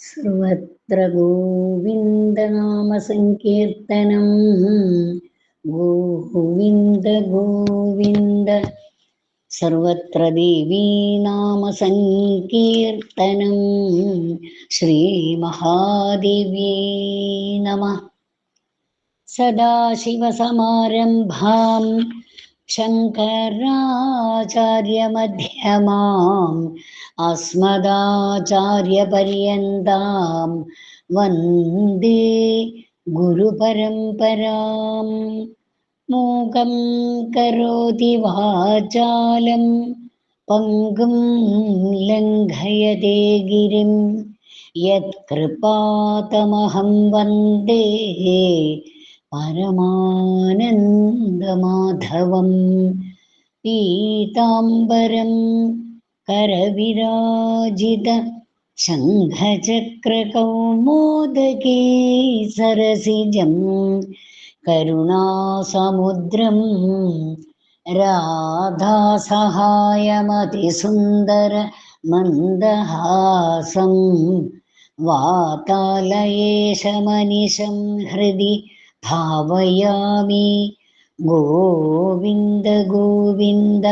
സർവത്ര ഗോവിന്ദനാമസങ്കീർത്തനം ഗോവിന്ദ ഗോവിന്ദ സർവത്ര ദേവീനാമസങ്കീർത്തനം ശ്രീമഹാദേവ്യേ നമ സദാശിവസമാരംഭാം ശങ്കരാചാര്യമധ്യമാം. അസ്മദാചാര്യപര്യന്താം. വന്ദേ ഗുരുപരമ്പരാം. മൂകം കരോതി വാചാലം. പങ്കും ലംഘയതേ ഗിരിം യത്കൃപാതമഹം വന്ദേ परमानन्दमाधवं पीताम्बरं करविराजित शङ्खचक्रकौमोदके सरसिजं करुणासमुद्रं राधासहायमतिसुन्दर मन्दहासं वातालयेशमनिशं हृदि ഭാവയാമി. ഗോവിന്ദ ഗോവിന്ദ.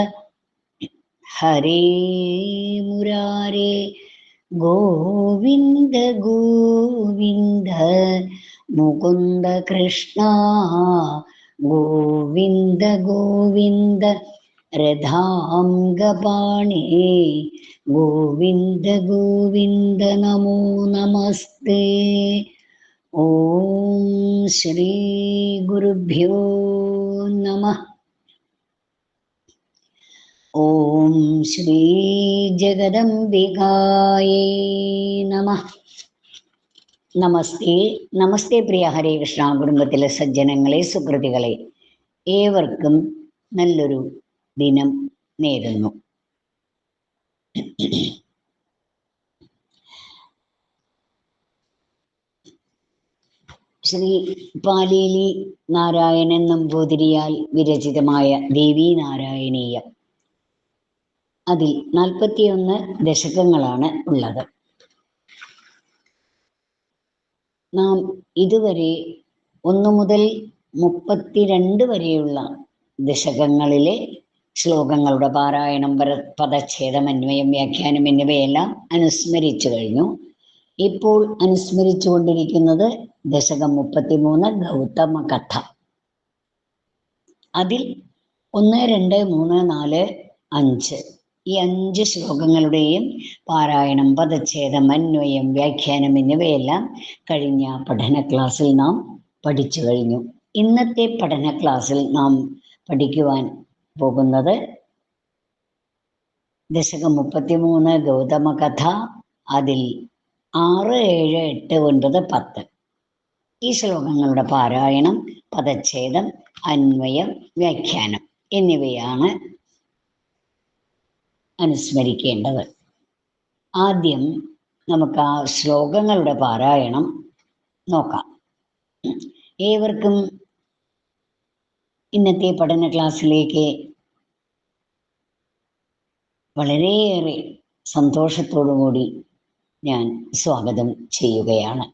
ഹരേ മുരാരേ. ഗോവിന്ദ ഗോവിന്ദ. മുകുന്ദ കൃഷ്ണ. ഗോവിന്ദ ഗോവിന്ദ. രഥാം ഗപാണേ ഗോവിന്ദ ഗോവിന്ദ. നമോ നമസ്തേ. ഗുരുഭ്യോ നമഃ. ഓം ശ്രീ ജഗദംബികായേ നമ. നമസ്തേ നമസ്തേ പ്രിയ ഹരേ കൃഷ്ണ കുടുംബത്തിലെ സജ്ജനങ്ങളെ സുഹൃത്തുക്കളെ. ഏവർക്കും നല്ലൊരു ദിനം നേരുന്നു. ശ്രീ പാലേലി നാരായണൻ നമ്പൂതിരിയാൽ വിരചിതമായ ദേവീ നാരായണീയം. അതിൽ നാൽപ്പത്തിയൊന്ന് ദശകങ്ങളാണ് ഉള്ളത്. നാം ഇതുവരെ ഒന്നു മുതൽ മുപ്പത്തിരണ്ട് വരെയുള്ള ദശകങ്ങളിലെ ശ്ലോകങ്ങളുടെ പാരായണം പര പദച്ഛേദം അന്വയം വ്യാഖ്യാനം എന്നിവയെല്ലാം അനുസ്മരിച്ചു കഴിഞ്ഞു. ഇപ്പോൾ അനുസ്മരിച്ചു കൊണ്ടിരിക്കുന്നത് ദശകം മുപ്പത്തിമൂന്ന് ഗൗതമ കഥ. അതിൽ ഒന്ന് രണ്ട് മൂന്ന് നാല് അഞ്ച്. ഈ അഞ്ച് ശ്ലോകങ്ങളുടെയും പാരായണം പദച്ഛേദം അന്വയം വ്യാഖ്യാനം എന്നിവയെല്ലാം കഴിഞ്ഞ പഠന ക്ലാസ്സിൽ നാം പഠിച്ചു കഴിഞ്ഞു. ഇന്നത്തെ പഠന ക്ലാസ്സിൽ നാം പഠിക്കുവാൻ പോകുന്നത് ദശകം മുപ്പത്തിമൂന്ന് ഗൗതമ കഥ. അതിൽ ആറ് ഏഴ് എട്ട് ഒൻപത് പത്ത്. ഈ ശ്ലോകങ്ങളുടെ പാരായണം പദച്ഛേദം അന്വയം വ്യാഖ്യാനം എന്നിവയാണ് അനുസ്മരിക്കേണ്ടത്. ആദ്യം നമുക്ക് ആ ശ്ലോകങ്ങളുടെ പാരായണം നോക്കാം. ഏവർക്കും ഇന്നത്തെ പഠന ക്ലാസ്സിലേക്ക് വളരെയേറെ സന്തോഷത്തോടുകൂടി ഞാൻ സ്വാഗതം ചെയ്യുകയാണ്.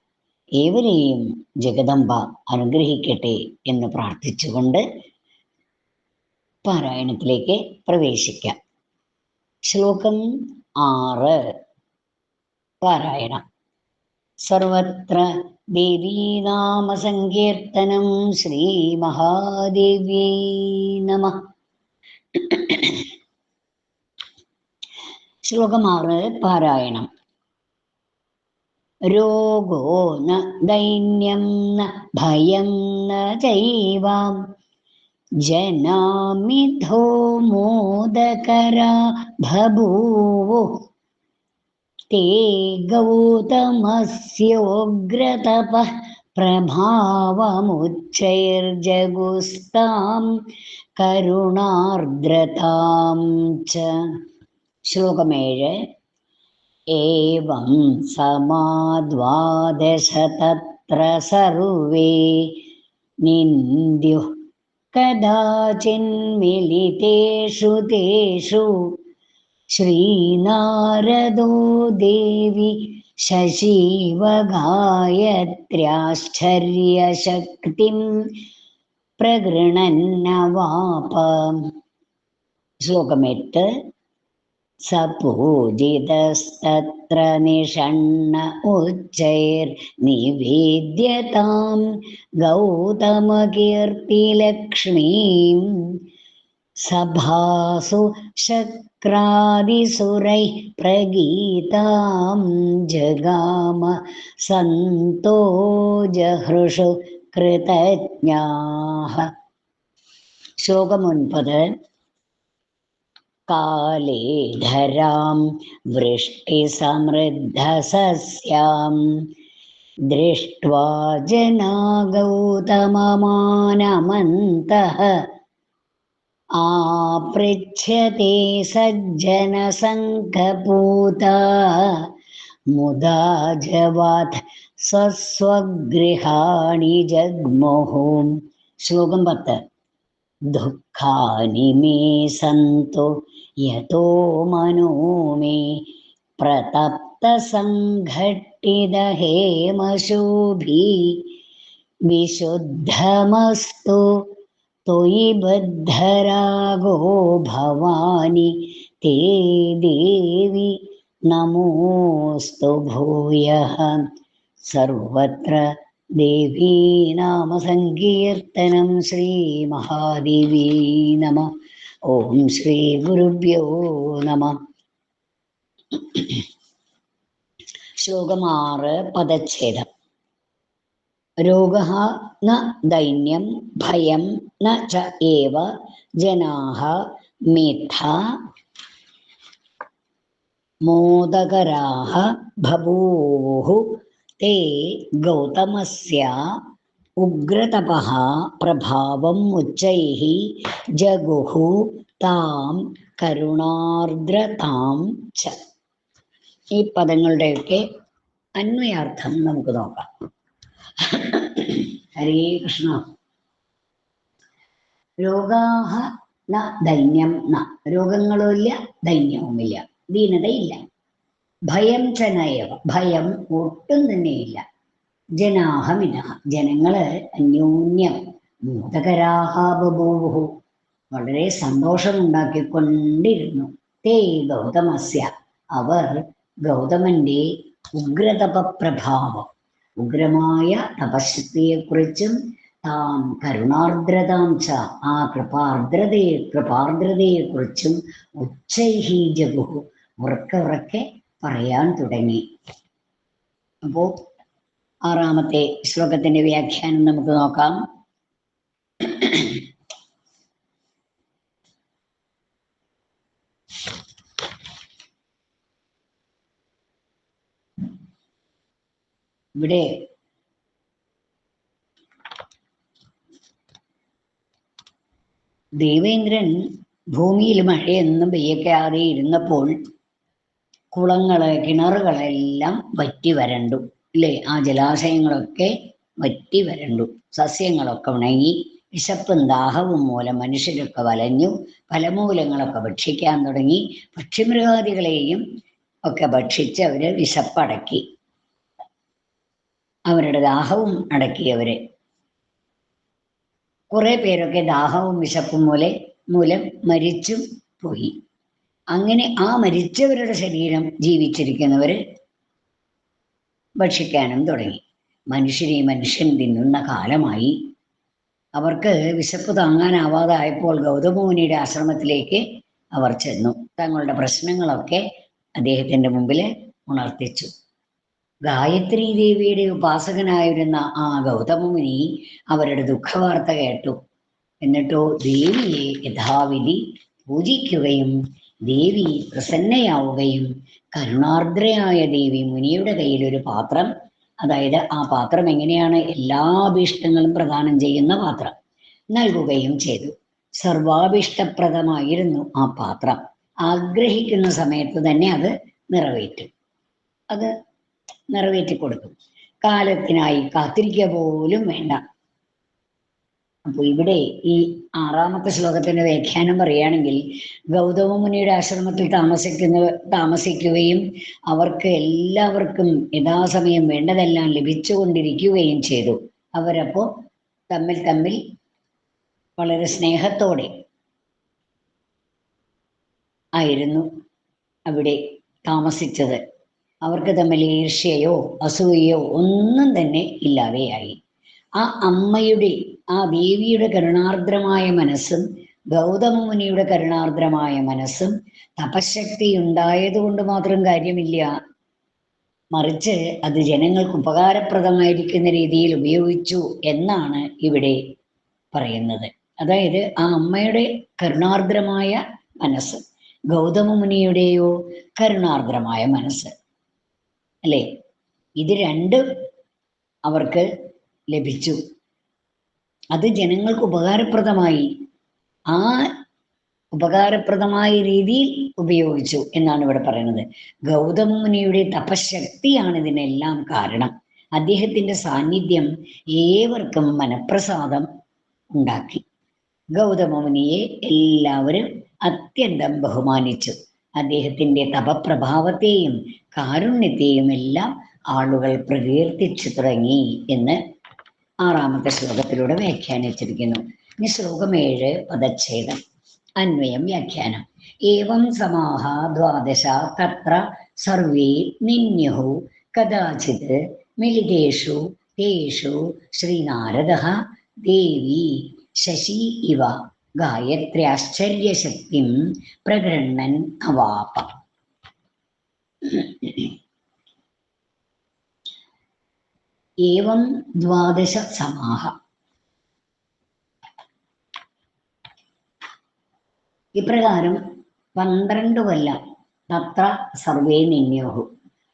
ഏവരെയും ജഗദംബ അനുഗ്രഹിക്കട്ടെ എന്ന് പ്രാർത്ഥിച്ചുകൊണ്ട് പാരായണത്തിലേക്ക് പ്രവേശിക്കാം. ശ്ലോകം ആറ്. പാരായണം. സർവത്ര ദേവീനാമസങ്കീർത്തനം ശ്രീ മഹാദേവ്യേ നമ. ശ്ലോകം ആറ്. പാരായണം. രോഗോ ന ദൈന്യം ന ഭയം ന ചൈവാം ജനാമിധോ മോദകരാ ബഭൂവു ते गौतमस्योग्रतपः प्रभावमुच्चैर्जगुस्तां करुणार्द्रतां च श्लोकमेഴ് एवं समाद्वादश तत्र सर्वे निन्द्युः कदाचिन्मिलितेषु तेषु श्रीनारदो देवि शशीवगायत्र्याश्चर्यशक्तिं प्रगृणन्नवाप श्लोकमेट् स पूजितस्तत्र निषण्ण उच्चैर्निवेद्यतां गौतमकीर्तिलक्ष्मीं सभासु शक्रादिसुरैः प्रगीतां जगाम सन्तो जहृषु कृतज्ञाः श्लोकमुन्पद् काले धरां वृष्टिसमृद्धसस्यां दृष्ट्वा जना गौतममानमन्तः आपृच्छ्यते सज्जनसङ्घपूता। मुदा जवात् स्वस्वगृहाणि जग्मुः। श्लोकं पत् दुःखानि मे सन्तु യഥോ മനോമേ പ്രതപ്തസംഘട്ടിതഹേമശോഭി വിശുദ്ധമസ്തു ത്വയി ബദ്ധരാഗോ ഭവാനി തേ ദേവി നമോസ്തു ഭൂയ സർവത്ര ദേവീ നാമസങ്കീർത്തനം ശ്രീമഹാദേവീ നമ श्रीमहादेवी नमः ॐ श्रीगुरुभ्यो नमः ശ്ലോകമാറ് പദച്ഛേദം രോഗ ന ദൈന്യം ഭയം ന ച ഏവ ജനാഹ മേധ മോദകരാഹ ബഭൂവു ते गौतमस्य ഉഗ്രതപഃ പ്രഭാവം മുച്ചൈഃ ജഗുഹു താം കരുണാർദ്രതാം ച. ഈ പദങ്ങളുടെയൊക്കെ അന്വയാർത്ഥം നമുക്ക് നോക്കാം. ഹരേ കൃഷ്ണ. രോഗാഹ ന ദൈന്യം ന. രോഗങ്ങളുമില്ല ദൈന്യവുമില്ല. ദീനതയില്ല. ഭയം ചനയവ ഭയം ഒട്ടും തന്നെയില്ല. ജനാഹമിന ജനങ്ങൾ അന്യോന്യം മൂതകരാഹ ബഭൂവു സന്തോഷം ഉണ്ടാക്കിക്കൊണ്ടിരുന്നു തേ ഗൗതമസ്യ. അവർ ഗൗതമന്റെ ഉഗ്രതപപ്രഭാവം ഉഗ്രമായ തപശക്തിയെക്കുറിച്ചും താം കരുണാർദ്രതാം ച ആ കൃപാർദ്രതയെ കൃപാർദ്രതയെക്കുറിച്ചും ഉച്ചൈഹി ജഗുഹു ഉറക്കെ ഉറക്കെ പറയാൻ തുടങ്ങി. അപ്പോ ആറാമത്തെ ശ്ലോകത്തിന്റെ വ്യാഖ്യാനം നമുക്ക് നോക്കാം. ഇവിടെ ദേവേന്ദ്രൻ ഭൂമിയിൽ മഴയൊന്നും പെയ്യക്കാതെ ഇരുന്നപ്പോൾ കുളങ്ങൾ കിണറുകളെല്ലാം വറ്റി വരണ്ടു. അല്ലേ ആ ജലാശയങ്ങളൊക്കെ വറ്റി വരണ്ടു. സസ്യങ്ങളൊക്കെ ഉണങ്ങി വിശപ്പും ദാഹവും മൂലം മനുഷ്യരൊക്കെ വലഞ്ഞു ഫലമൂലങ്ങളൊക്കെ ഭക്ഷിക്കാൻ തുടങ്ങി. പക്ഷിമൃഗാദികളെയും ഒക്കെ ഭക്ഷിച്ച് അവർ വിശപ്പടക്കി. അവരുടെ ദാഹവും അടക്കി അവരെ. കുറെ പേരൊക്കെ ദാഹവും വിശപ്പും മൂലെ മൂലം മരിച്ചും പോയി. അങ്ങനെ ആ മരിച്ചവരുടെ ശരീരം ജീവിച്ചിരിക്കുന്നവര് ഭക്ഷിക്കാനും തുടങ്ങി. മനുഷ്യരെ മനുഷ്യൻ തിന്നുന്ന കാലമായി. അവർക്ക് വിശപ്പ് താങ്ങാനാവാതായപ്പോൾ ഗൗതമമുനിയുടെ ആശ്രമത്തിലേക്ക് അവർ ചെന്നു. തങ്ങളുടെ പ്രശ്നങ്ങളൊക്കെ അദ്ദേഹത്തിന്റെ മുമ്പിൽ ഉണർത്തിച്ചു. ഗായത്രി ദേവിയുടെ ഉപാസകനായിരുന്ന ആ ഗൗതമമുനി അവരുടെ ദുഃഖവാർത്ത കേട്ടു. എന്നിട്ടോ ദേവിയെ യഥാവിധി പൂജിക്കുകയും ദേവി പ്രസന്നയാവുകയും കരുണാർദ്രയായ ദേവി മുനിയുടെ കയ്യിൽ ഒരു പാത്രം. അതായത് ആ പാത്രം എങ്ങനെയാണ് എല്ലാ അഭീഷ്ടങ്ങളും പ്രദാനം ചെയ്യുന്ന പാത്രം. നൽകുകയും ചെയ്തു. സർവാഭീഷ്ടപ്രദമായിരുന്നു ആ പാത്രം. ആഗ്രഹിക്കുന്ന സമയത്ത് തന്നെ അത് നിറവേറ്റും. അത് നിറവേറ്റി കൊടുക്കും കാലത്തിനായി കാത്തിരിക്കുക പോലും വേണ്ട. അപ്പോൾ ഇവിടെ ഈ ആറാമത്തെ ശ്ലോകത്തിന്റെ വ്യാഖ്യാനം പറയുകയാണെങ്കിൽ ഗൗതമ മുനിയുടെ ആശ്രമത്തിൽ താമസിക്കുന്ന താമസിക്കുകയും അവർക്ക് എല്ലാവർക്കും യഥാസമയം വേണ്ടതെല്ലാം ലഭിച്ചുകൊണ്ടിരിക്കുകയും ചെയ്തു. അവരപ്പോ തമ്മിൽ തമ്മിൽ വളരെ സ്നേഹത്തോടെ ആയിരുന്നു അവിടെ താമസിച്ചത്. അവർക്ക് തമ്മിൽ ഈർഷ്യയോ അസൂയയോ ഒന്നും തന്നെ ഇല്ലാതെയായി. ആ അമ്മയുടെ ആ ദേവിയുടെ കരുണാർദ്രമായ മനസ്സും ഗൗതമ മുനിയുടെ കരുണാർദ്രമായ മനസ്സും തപശക്തി ഉണ്ടായതുകൊണ്ട് മാത്രം കാര്യമില്ല. മറിച്ച് അത് ജനങ്ങൾക്ക് ഉപകാരപ്രദമായിരിക്കുന്ന രീതിയിൽ ഉപയോഗിച്ചു എന്നാണ് ഇവിടെ പറയുന്നത്. അതായത് ആ അമ്മയുടെ കരുണാർദ്രമായ മനസ്സ് ഗൗതമ മുനിയുടെയോ കരുണാർദ്രമായ മനസ്സ്. അല്ലേ? ഇത് രണ്ടും അവർക്ക് ലഭിച്ചു. അത് ജനങ്ങൾക്ക് ഉപകാരപ്രദമായി ആ ഉപകാരപ്രദമായ രീതിയിൽ ഉപയോഗിച്ചു എന്നാണ് ഇവിടെ പറയുന്നത്. ഗൗതമ മുനിയുടെ തപശക്തിയാണ് ഇതിനെല്ലാം കാരണം. അദ്ദേഹത്തിന്റെ സാന്നിധ്യം ഏവർക്കും മനപ്രസാദം ഉണ്ടാക്കി. ഗൗതമ മുനിയെ എല്ലാവരും അത്യന്തം ബഹുമാനിച്ചു. അദ്ദേഹത്തിന്റെ തപപ്രഭാവത്തെയും കാരുണ്യത്തെയും എല്ലാം ആളുകൾ പ്രകീർത്തിച്ചു തുടങ്ങി എന്ന് ആറാമത്തെ ശ്ലോകത്തിലൂടെ വ്യാഖ്യാനിച്ചിരിക്കുന്നു. ഇനി ശ്ലോകം ഏഴ് പദച്ഛേദം. അന്വയം വ്യാഖ്യാനം. ഏവം സമാഹ ദ്വാദശ തത്ര സർവേ നിന്യുഹു കഥാചിത് മിലിതേഷു തേഷു ശ്രീനാരദ ദേവി ശശി ഇവ ഗായത്രി ഗായത്ര്യാശ്ചര്യശക്തിം പ്രകൃണ്ണൻ അവാപ. ഏവം ദ്വാദശ സമാഹ. ഇപ്രകാരം പന്ത്രണ്ട് കൊല്ലം തത്ര സർവേ നിന്യോഹു.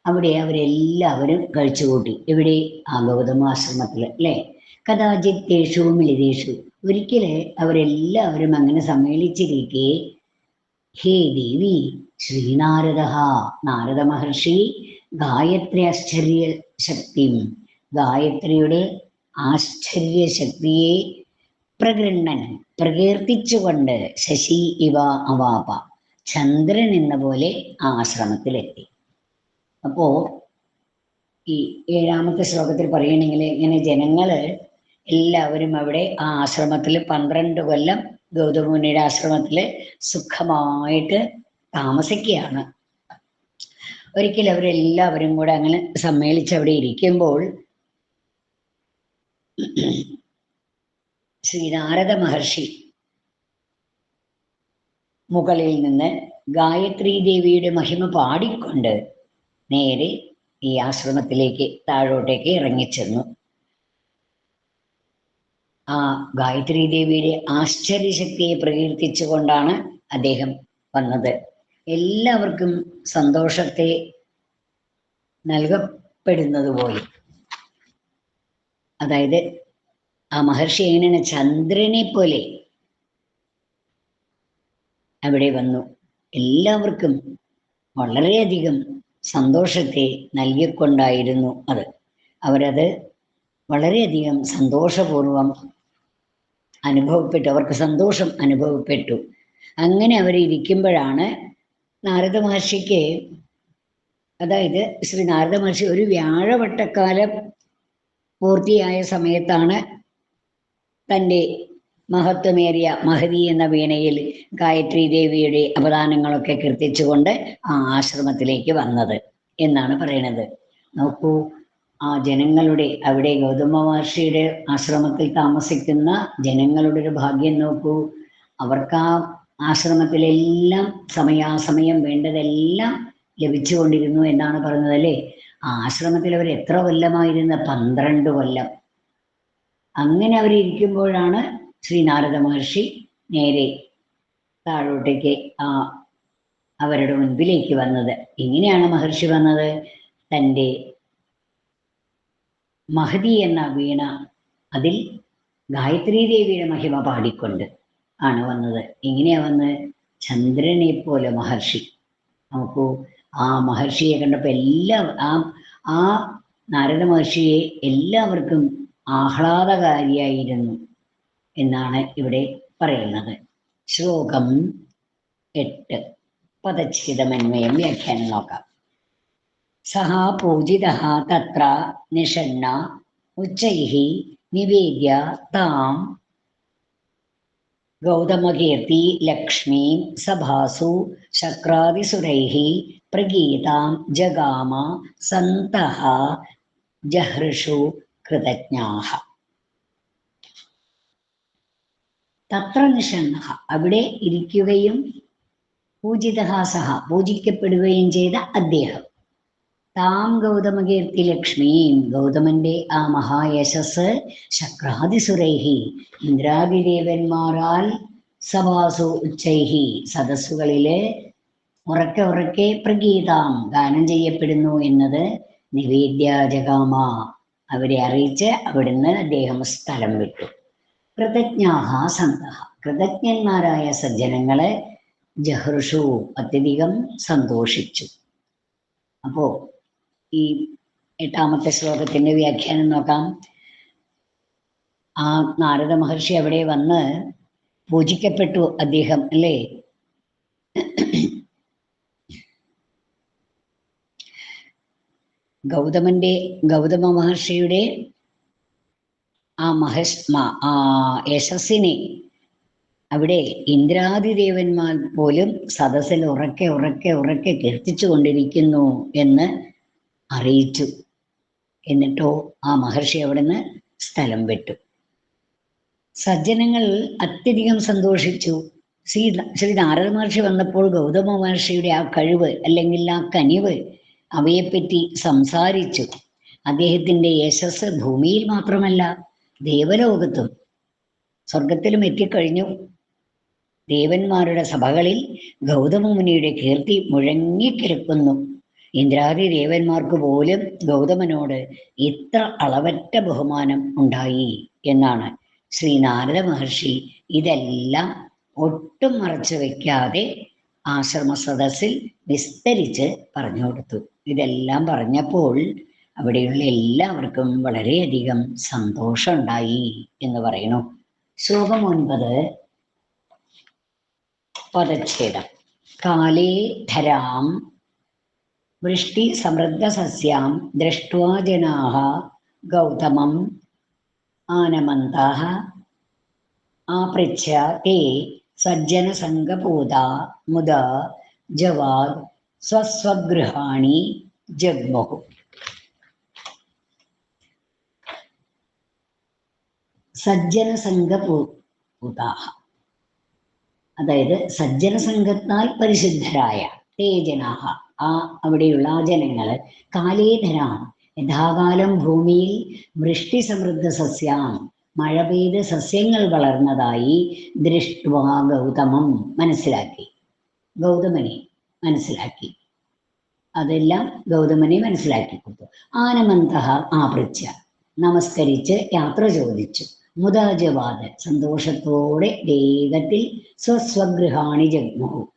അവിടെ അവരെല്ലാവരും കഴിച്ചുകൂട്ടി. എവിടെ? ആ ഗൗതമാശ്രമത്തിൽ അല്ലേ? കഥാചിത്തേഷു മിളിതേഷു ഒരിക്കൽ അവരെല്ലാവരും അങ്ങനെ സമ്മേളിച്ചിരിക്കെ ഹേ ദേവി ശ്രീനാരദ നാരദ മഹർഷി ഗായത്രി ആശ്ചര്യ ശക്തി ഗായത്രിയുടെ ആശ്ചര്യ ശക്തിയെ പ്രഗൃണ്ണൻ പ്രകീർത്തിച്ചുകൊണ്ട് ശശി ഇവ അവാപ ചന്ദ്രൻ എന്ന പോലെ ആ ആശ്രമത്തിലെത്തി. അപ്പോ ഈ ഏഴാമത്തെ ശ്ലോകത്തിൽ പറയണെങ്കിൽ ഇങ്ങനെ ജനങ്ങൾ എല്ലാവരും അവിടെ ആ ആശ്രമത്തിൽ പന്ത്രണ്ട് കൊല്ലം ഗൗതമുനിയുടെ ആശ്രമത്തിൽ സുഖമായിട്ട് താമസിക്കുകയാണ്. ഒരിക്കൽ അവരെല്ലാവരും കൂടെ അങ്ങനെ സമ്മേളിച്ച് അവിടെ ഇരിക്കുമ്പോൾ ശ്രീനാരദ മഹർഷി മുകളിൽ നിന്ന് ഗായത്രി ദേവിയുടെ മഹിമ പാടിക്കൊണ്ട് നേരെ ഈ ആശ്രമത്തിലേക്ക് താഴോട്ടേക്ക് ഇറങ്ങിച്ചെന്നു. ആ ഗായത്രി ദേവിയുടെ ആശ്ചര്യശക്തിയെ പ്രകീർത്തിച്ചുകൊണ്ടാണ് അദ്ദേഹം വന്നത്. എല്ലാവർക്കും സന്തോഷത്തെ നൽകപ്പെടുന്നത് പോലെ അതായത് ആ മഹർഷി എങ്ങനെയാണ്? ചന്ദ്രനെ പോലെ അവിടെ വന്നു. എല്ലാവർക്കും വളരെയധികം സന്തോഷത്തെ നൽകിക്കൊണ്ടായിരുന്നു അത്. അവരത് വളരെയധികം സന്തോഷപൂർവം അനുഭവപ്പെട്ടു. അവർക്ക് സന്തോഷം അനുഭവപ്പെട്ടു. അങ്ങനെ അവർ ഇരിക്കുമ്പോഴാണ് നാരദ മഹർഷിക്ക് അതായത് ശ്രീ നാരദ മഹർഷി ഒരു വ്യാഴവട്ടക്കാലം പൂർത്തിയായ സമയത്താണ് തന്റെ മഹത്വമേറിയ മഹതി എന്ന വീണയിൽ ഗായത്രി ദേവിയുടെ അപദാനങ്ങളൊക്കെ കീർത്തിച്ചുകൊണ്ട് ആ ആശ്രമത്തിലേക്ക് വന്നത് എന്നാണ് പറയണത്. നോക്കൂ ആ ജനങ്ങളുടെ അവിടെ ഗൗതമ മഹർഷിയുടെ ആശ്രമത്തിൽ താമസിക്കുന്ന ജനങ്ങളുടെ ഒരു ഭാഗ്യം നോക്കൂ. അവർക്ക് ആ ആശ്രമത്തിലെല്ലാം സമയാസമയം വേണ്ടതെല്ലാം ലഭിച്ചുകൊണ്ടിരുന്നു എന്നാണ് പറഞ്ഞത് അല്ലേ? ആശ്രമത്തിൽ അവർ എത്ര കൊല്ലമായിരുന്ന? പന്ത്രണ്ട് കൊല്ലം. അങ്ങനെ അവർ ഇരിക്കുമ്പോഴാണ് ശ്രീ നാരദ മഹർഷി നേരെ താഴോട്ടേക്ക് ആ അവരുടെ മുൻപിലേക്ക് വന്നത്. എങ്ങനെയാണ് മഹർഷി വന്നത്. തന്റെ മഹതി എന്ന വീണ അതിൽ ഗായത്രി ദേവിയുടെ മഹിമ പാടിക്കൊണ്ട് ആണ് വന്നത്. എങ്ങനെയാ വന്ന് ചന്ദ്രനെ പോലെ മഹർഷി. നോക്കൂ ആ മഹർഷിയെ കണ്ടപ്പോൾ എല്ലാ ആ ആ നാരദ മഹർഷിയെ എല്ലാവർക്കും ആഹ്ലാദകാരിയായിരുന്നു എന്നാണ് ഇവിടെ പറയുന്നത്. ശ്ലോകം എട്ട്. പദച്ഛിതമന്മയം വ്യാഖ്യാനം നോക്കാം. സഹ പൂജിത തത്ര നിഷണ്ണ ഉച്ചൈ നിവേദ്യ താം ഗൗതമകീർത്തി ലക്ഷ്മീം സഭാസു ശക്രാദിസുരൈः പ്രഗീതാം ജഗാമ സന്തഹ ജഹൃഷു കൃതജ്ഞാഹ. തത്ര നിഷണ്ണ അവിടെ ഇരിക്കുകയും പൂജിത സഹ പൂജിക്കപ്പെടുകയും ചെയ്ത അദ്ദേഹം. താം ഗൗതമകീർത്തി ലക്ഷ്മിയും ഗൗതമന്റെ ആ മഹായശസ് ശക്രാതിസുരൈഹി ഇന്ദ്രാഗിദേവന്മാരാൽ സഭാസു ഉച്ചൈഹി സദസ്സുകളിൽ ഉറക്കെ ഉറക്കെ പ്രഗീതാം ഗാനം ചെയ്യപ്പെടുന്നു എന്നത് നിവേദ്യ ജഗാമ അവരെ അറിയിച്ച് അവിടുന്ന് അദ്ദേഹം സ്ഥലം വിട്ടു. കൃതജ്ഞാഹ സന്തഹ. കൃതജ്ഞന്മാരായ സജ്ജനങ്ങളെ ജഹർഷു അത്യധികം സന്തോഷിച്ചു. അപ്പോ ഈ എട്ടാമത്തെ ശ്ലോകത്തിന്റെ വ്യാഖ്യാനം നോക്കാം. ആ നാരദ മഹർഷി അവിടെ വന്ന് പൂജിക്കപ്പെട്ടു അദ്ദേഹം അല്ലേ? ഗൗതമന്റെ ഗൗതമ മഹർഷിയുടെ ആ മഹസ് ആ യശസ്സിനെ. അവിടെ ഇന്ദ്രാദിദേവന്മാർ പോലും സദസ്സിൽ ഉറക്കെ ഉറക്കെ ഉറക്കെ കീർത്തിച്ചു കൊണ്ടിരിക്കുന്നു എന്ന് അറിയിച്ചു. എന്നിട്ടോ ആ മഹർഷി അവിടുന്ന് സ്ഥലം വിട്ടു. സജ്ജനങ്ങൾ അത്യധികം സന്തോഷിച്ചു. ശ്രീ ശ്രീ നാരദ മഹർഷി വന്നപ്പോൾ ഗൗതമ മഹർഷിയുടെ ആ കഴിവ് അല്ലെങ്കിൽ ആ കനിവ് അവയെപ്പറ്റി സംസാരിച്ചു. അദ്ദേഹത്തിന്റെ യശസ് ഭൂമിയിൽ മാത്രമല്ല ദേവലോകത്തും സ്വർഗത്തിലും എത്തിക്കഴിഞ്ഞു. ദേവന്മാരുടെ സഭകളിൽ ഗൗതമ മുനിയുടെ കീർത്തി മുഴങ്ങിക്കിടക്കുന്നു ഇന്ദ്രാദി ദേവന്മാർക്ക് പോലും ഗൗതമനോട് ഇത്ര അളവറ്റ ബഹുമാനം ഉണ്ടായി എന്നാണ് ശ്രീ നാരദ മഹർഷി ഇതെല്ലാം ഒട്ടും മറച്ചു വെക്കാതെ ആശ്രമ സദസ്സിൽ വിസ്തരിച്ച് പറഞ്ഞു കൊടുത്തു. ഇതെല്ലാം പറഞ്ഞപ്പോൾ അവിടെയുള്ള എല്ലാവർക്കും വളരെയധികം സന്തോഷമുണ്ടായി എന്ന് പറയുന്നു. ശ്ലോകം ഒൻപത്. പദച്ഛേദം. കാലേ ധരാം വൃഷ്ടി സമൃദ്ധ സസ്യാം ദൃഷ്ട്വാ ജനാഹ ഗൗതമം ആനമന്താഹ ആപൃച്ഛ തേ സജ്ജനസംഗപൂത മുത ജവാദ് സ്വസ്വഗൃഹാണി ജഗ്മുഹു. സജ്ജനസംഘപൂതാഹ അതായത് സജ്ജനസംഘത്താൽ പരിശുദ്ധരായ തേ ജനാഹ ആ അവിടെയുള്ള ആ ജനങ്ങൾ കാലേധരാണ്. യഥാകാലം ഭൂമിയിൽ വൃഷ്ടി സമൃദ്ധ സസ്യാം. മഴ പെയ്ത് സസ്യങ്ങൾ വളർന്നതായി ദൃഷ്ട്വാ ഗൗതമം മനസ്സിലാക്കി. ഗൗതമനെ മനസ്സിലാക്കി. അതെല്ലാം ഗൗതമനെ മനസ്സിലാക്കി കൊടുത്തു. ആനമന്ത ആപൃച്ച നമസ്കരിച്ച് യാത്ര ചോദിച്ചു. മുതാജവാദ സന്തോഷത്തോടെ വേഗത്തിൽ സ്വസ്വഗൃഹാണി ജഗ്മുഹു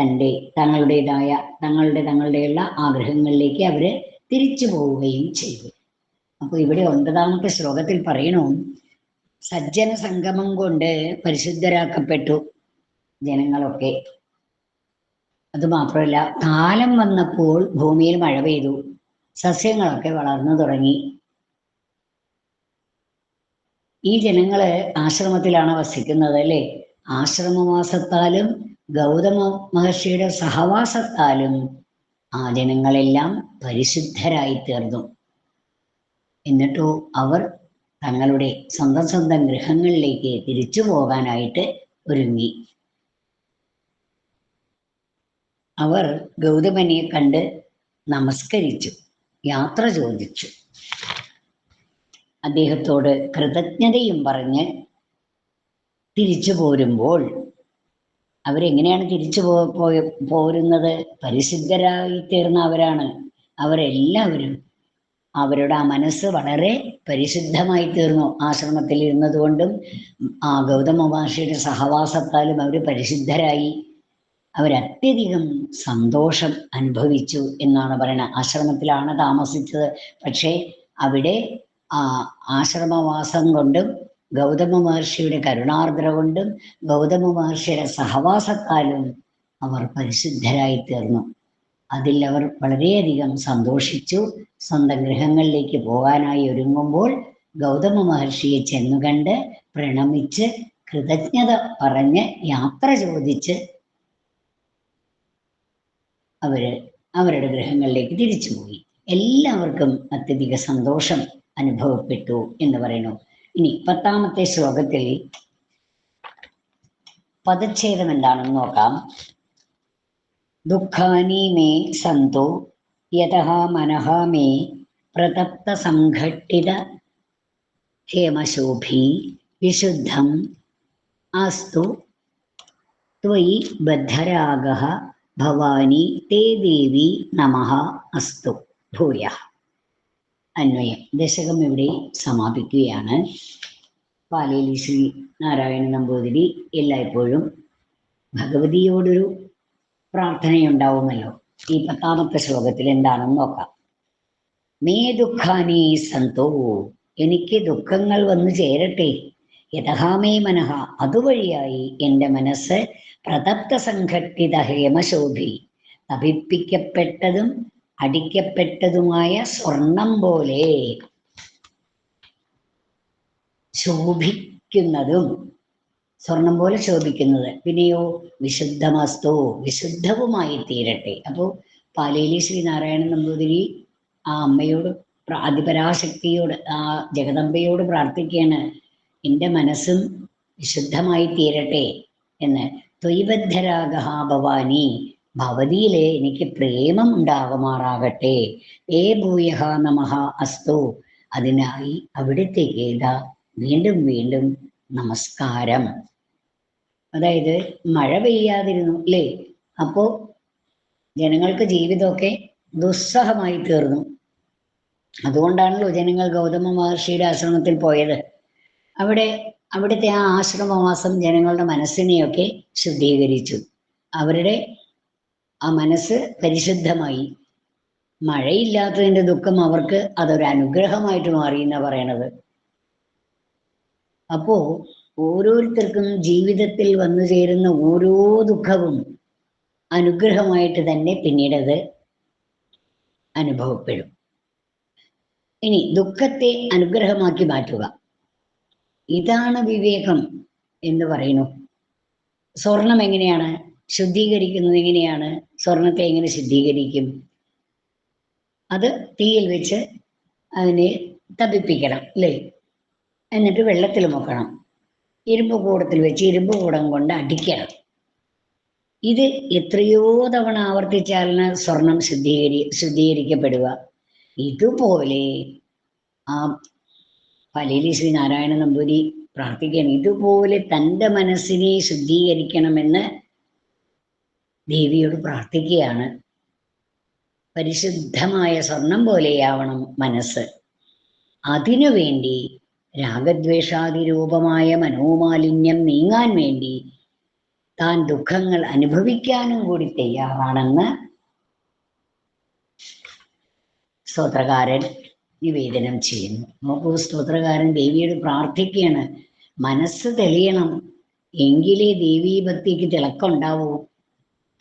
തന്റെ തങ്ങളുടേതായ തങ്ങളുടെ തങ്ങളുടെയുള്ള ആഗ്രഹങ്ങളിലേക്ക് അവർ തിരിച്ചു പോവുകയും ചെയ്തു. അപ്പൊ ഇവിടെ ഒൻപതാമത്തെ ശ്ലോകത്തിൽ പറയണു സജ്ജന സംഗമം കൊണ്ട് പരിശുദ്ധരാക്കപ്പെട്ടു ജനങ്ങളൊക്കെ. അത് മാത്രമല്ല കാലം വന്നപ്പോൾ ഭൂമിയിൽ മഴ പെയ്തു. സസ്യങ്ങളൊക്കെ വളർന്നു തുടങ്ങി. ഈ ജനങ്ങൾ ആശ്രമത്തിലാണ് വസിക്കുന്നത് അല്ലേ? ആശ്രമവാസത്താലും ഗൗതമ മഹർഷിയുടെ സഹവാസത്താലും ആ ജനങ്ങളെല്ലാം പരിശുദ്ധരായി തീർന്നു എന്നിട്ടോ അവർ തങ്ങളുടെ സ്വന്തം സ്വന്തം ഗൃഹങ്ങളിലേക്ക് തിരിച്ചു പോകാനായിട്ട് ഒരുങ്ങി. അവർ ഗൗതമനെ കണ്ട് നമസ്കരിച്ചു യാത്ര ചോദിച്ചു. അദ്ദേഹത്തോട് കൃതജ്ഞതയും പറഞ്ഞ് തിരിച്ചു പോരുമ്പോൾ അവരെങ്ങനെയാണ് തിരിച്ചു പോ പോരുന്നത്? പരിശുദ്ധരായി തീർന്ന അവരാണ് അവരെല്ലാവരും അവരുടെ ആ മനസ്സ് വളരെ പരിശുദ്ധമായി തീർന്നു. ആശ്രമത്തിൽ ഇരുന്നത് കൊണ്ടും ആ ഗൗതമ മഹർഷിയുടെ സഹവാസത്താലും അവർ പരിശുദ്ധരായി. അവരത്യധികം സന്തോഷം അനുഭവിച്ചു എന്നാണ് പറയുന്നത്. ആശ്രമത്തിലാണ് താമസിച്ചത്. പക്ഷേ അവിടെ ആ ആശ്രമവാസം കൊണ്ടും ഗൗതമ മഹർഷിയുടെ കരുണാർദ്ര കൊണ്ടും ഗൗതമ മഹർഷിയുടെ സഹവാസത്താലും അവർ പരിശുദ്ധരായി തീർന്നു. അതിൽ അവർ വളരെയധികം സന്തോഷിച്ചു. സ്വന്തം ഗൃഹങ്ങളിലേക്ക് പോകാനായി ഒരുങ്ങുമ്പോൾ ഗൗതമ മഹർഷിയെ ചെന്നുകണ്ട് പ്രണമിച്ച് കൃതജ്ഞത പറഞ്ഞ് യാത്ര ചോദിച്ച് അവർ അവരുടെ ഗൃഹങ്ങളിലേക്ക് തിരിച്ചുപോയി എല്ലാവർക്കും അത്യധിക സന്തോഷം അനുഭവപ്പെട്ടു എന്ന് പറയുന്നു. ഇനി പത്താമത്തെ ശ്ലോകത്തിൽ പദച്ഛേദം എന്താണെന്ന് നോക്കാം. ദുഃഖാനി മേ സന്തു യതഃ മനഃ മേ പ്രതപ്തസംഘട്ടിത ഹേമശോഭി വിശുദ്ധം അസ്തു ത്വയി ബദ്ധരാഗഃ ഭവാനി തേ ദേവി നമ അസ്തു ഭൂയ അന്വയം ദശകം ഇവിടെ സമാപിക്കുകയാണ്. പാലേലി ശ്രീ നാരായണ നമ്പൂതിരി എല്ലായ്പ്പോഴും ഭഗവതിയോടൊരു പ്രാർത്ഥനയുണ്ടാവുമല്ലോ. ഈ പത്താമത്തെ ശ്ലോകത്തിൽ എന്താണെന്ന് നോക്കാം. മേ ദുഃഖാനി സന്തോ എനിക്ക് ദുഃഖങ്ങൾ വന്നു ചേരട്ടെ. യഥഹാമേ മനഃ അതുവഴിയായി എന്റെ മനസ്സ് പ്രതപ്ത സംഘട്ടിത ഹേമശോഭി. തപിപ്പിക്കപ്പെട്ടതും അടിക്കപ്പെട്ടതുമായ സ്വർണം പോലെ ശോഭിക്കുന്നതും സ്വർണം പോലെ ശോഭിക്കുന്നത്. പിന്നെയോ വിശുദ്ധമസ്തോ വിശുദ്ധവുമായി തീരട്ടെ അപ്പോൾ പാലേലി ശ്രീനാരായണൻ നമ്പൂതിരി ആ അമ്മയോട് പ്ര- അതിപരാശക്തിയോട് ആ ജഗദമ്പയോട് പ്രാർത്ഥിക്കുകയാണ്. എന്റെ മനസ്സും വിശുദ്ധമായി തീരട്ടെ എന്ന്. ത്വൈബദ്ധരാഗ ഭവാനി ഭവതിയിലെ എനിക്ക് പ്രേമം ഉണ്ടാകുമാറാകട്ടെ. ഏ ഭൂയഹ നമഹ അസ്തു അതിനായി അവിടത്തേക്ക് ഗീത വീണ്ടും വീണ്ടും നമസ്കാരം. അതായത് മഴ പെയ്യാതിരുന്നു അല്ലേ? അപ്പോ ജനങ്ങൾക്ക് ജീവിതമൊക്കെ ദുസ്സഹമായി തീർന്നു. അതുകൊണ്ടാണല്ലോ ജനങ്ങൾ ഗൗതമ മഹർഷിയുടെ ആശ്രമത്തിൽ പോയത്. അവിടെ അവിടുത്തെ ആ ആശ്രമവാസം ജനങ്ങളുടെ മനസ്സിനെയൊക്കെ ശുദ്ധീകരിച്ചു. അവരുടെ ആ മനസ്സ് പരിശുദ്ധമായി. മഴയില്ലാത്തതിന്റെ ദുഃഖം അവർക്ക് അതൊരു അനുഗ്രഹമായിട്ട് മാറി എന്നാ പറയണത്. അപ്പോ ഓരോരുത്തർക്കും ജീവിതത്തിൽ വന്നു ചേരുന്ന ഓരോ ദുഃഖവും അനുഗ്രഹമായിട്ട് തന്നെ പിന്നീടത് അനുഭവപ്പെടും. ഇനി ദുഃഖത്തെ അനുഗ്രഹമാക്കി മാറ്റുക. ഇതാണ് വിവേകം എന്ന് പറയുന്നു. സ്വർണം എങ്ങനെയാണ്? ശുദ്ധീകരിക്കുന്നത് എങ്ങനെയാണ്? സ്വർണത്തെ എങ്ങനെ ശുദ്ധീകരിക്കും? അത് തീയിൽ വെച്ച് അതിനെ തപിപ്പിക്കണം അല്ലേ? എന്നിട്ട് വെള്ളത്തിൽ മുക്കണം. ഇരുമ്പ് കൂടത്തിൽ വെച്ച് ഇരുമ്പ് കൂടം കൊണ്ട് അടിക്കണം. ഇത് എത്രയോ തവണ ആവർത്തിച്ചാലാണ് സ്വർണം ശുദ്ധീകരി ശുദ്ധീകരിക്കപ്പെടുക. ഇതുപോലെ ആ പലേലി ശ്രീ നാരായണ നമ്പൂരി പ്രാർത്ഥിക്കുകയാണ്. ഇതുപോലെ തന്റെ മനസ്സിനെ ശുദ്ധീകരിക്കണമെന്ന് ദേവിയോട് പ്രാർത്ഥിക്കുകയാണ്. പരിശുദ്ധമായ സ്വർണം പോലെയാവണം മനസ്സ്. അതിനു വേണ്ടി രാഗദ്വേഷാതിരൂപമായ മനോമാലിന്യം നീങ്ങാൻ വേണ്ടി താൻ ദുഃഖങ്ങൾ അനുഭവിക്കാനും കൂടി തയ്യാറാണെന്ന് സ്തോത്രകാരൻ നിവേദനം ചെയ്യുന്നു. നോക്കൂ സ്തോത്രകാരൻ ദേവിയോട് പ്രാർത്ഥിക്കുകയാണ്. മനസ്സ് തെളിയണം. എങ്കിലേ ദേവീഭക്തിക്ക് തിളക്കമുണ്ടാവൂ.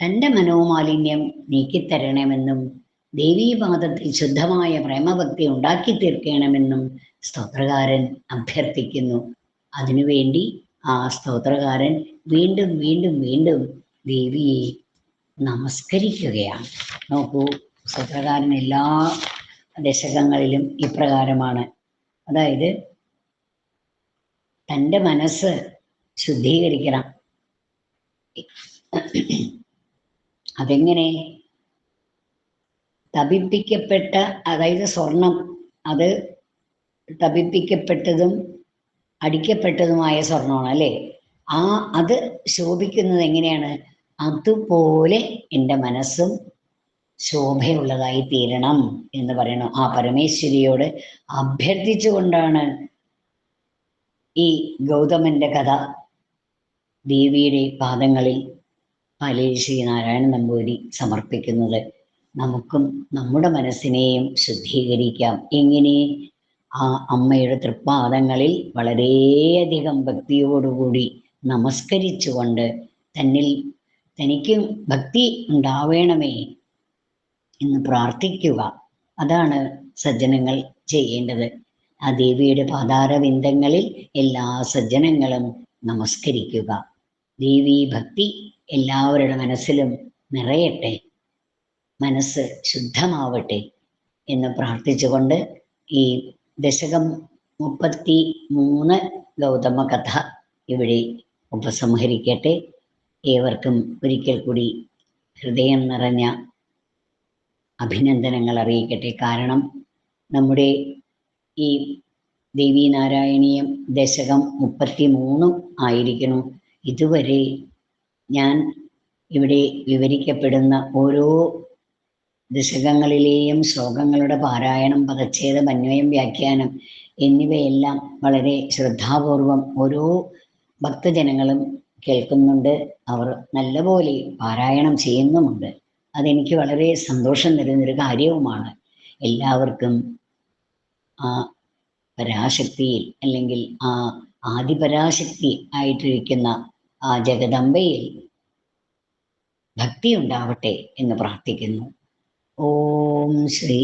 തന്റെ മനോമാലിന്യം നീക്കിത്തരണമെന്നും ദേവീപാദത്തിൽ ശുദ്ധമായ പ്രേമഭക്തി ഉണ്ടാക്കി തീർക്കണമെന്നും സ്തോത്രകാരൻ അഭ്യർത്ഥിക്കുന്നു. അതിനുവേണ്ടി ആ സ്തോത്രകാരൻ വീണ്ടും വീണ്ടും വീണ്ടും ദേവിയെ നമസ്കരിക്കുകയാണ്. നോക്കൂ സ്തോത്രകാരൻ എല്ലാ ദശകങ്ങളിലും ഇപ്രകാരമാണ്. അതായത് തന്റെ മനസ്സ് ശുദ്ധീകരിക്കണം. അതെങ്ങനെ? തപിപ്പിക്കപ്പെട്ട അതായത് സ്വർണം അത് തപിപ്പിക്കപ്പെട്ടതും അടിക്കപ്പെട്ടതുമായ സ്വർണമാണ് അല്ലേ? ആ അത് ശോഭിക്കുന്നത് എങ്ങനെയാണ്? അതുപോലെ എന്റെ മനസ്സും ശോഭയുള്ളതായി തീരണം എന്ന് പറയണം ആ പരമേശ്വരിയോട് അഭ്യർത്ഥിച്ചുകൊണ്ടാണ് ഈ ഗൗതമന്റെ കഥ ദേവിയുടെ പാദങ്ങളിൽ പാലേരി ശ്രീനാരായണ നമ്പൂതിരി സമർപ്പിക്കുന്നത്. നമുക്കും നമ്മുടെ മനസ്സിനെയും ശുദ്ധീകരിക്കാം. എങ്ങനെ? ആ അമ്മയുടെ തൃപ്പാദങ്ങളിൽ വളരെയധികം ഭക്തിയോടുകൂടി നമസ്കരിച്ചുകൊണ്ട് തന്നിൽ തനിക്കും ഭക്തി ഉണ്ടാവേണമേ എന്ന് പ്രാർത്ഥിക്കുക. അതാണ് സജ്ജനങ്ങൾ ചെയ്യേണ്ടത്. ആ ദേവിയുടെ പാതാരവിന്ദങ്ങളിൽ എല്ലാ സജ്ജനങ്ങളും നമസ്കരിക്കുക. ദേവി ഭക്തി എല്ലാവരുടെ മനസ്സിലും നിറയട്ടെ. മനസ്സ് ശുദ്ധമാവട്ടെ എന്ന് പ്രാർത്ഥിച്ചുകൊണ്ട് ഈ ദശകം മുപ്പത്തി മൂന്ന് ഗൗതമ കഥ ഇവിടെ ഉപസംഹരിക്കട്ടെ. ഏവർക്കും ഒരിക്കൽ കൂടി ഹൃദയം നിറഞ്ഞ അഭിനന്ദനങ്ങൾ അറിയിക്കട്ടെ. കാരണം നമ്മുടെ ഈ ദേവീനാരായണീയം ദശകം മുപ്പത്തി മൂന്നും ആയിരിക്കണം. ഇതുവരെ ഞാൻ ഇവിടെ വിവരിക്കപ്പെടുന്ന ഓരോ ദശകങ്ങളിലെയും ശ്ലോകങ്ങളുടെ പാരായണം പദച്ഛേദം അന്വയം വ്യാഖ്യാനം എന്നിവയെല്ലാം വളരെ ശ്രദ്ധാപൂർവം ഓരോ ഭക്തജനങ്ങളും കേൾക്കുന്നുണ്ട്. അവർ നല്ലപോലെ പാരായണം ചെയ്യുന്നുമുണ്ട്. അതെനിക്ക് വളരെ സന്തോഷം തരുന്നൊരു കാര്യവുമാണ്. എല്ലാവർക്കും ആ പരാശക്തിയിൽ അല്ലെങ്കിൽ ആ ആദിപരാശക്തി ആയിട്ടിരിക്കുന്ന ആ ജഗദംബയിൽ ഭക്തി ഉണ്ടാവട്ടെ എന്ന് പ്രാർത്ഥിക്കുന്നു. ഓം ശ്രീ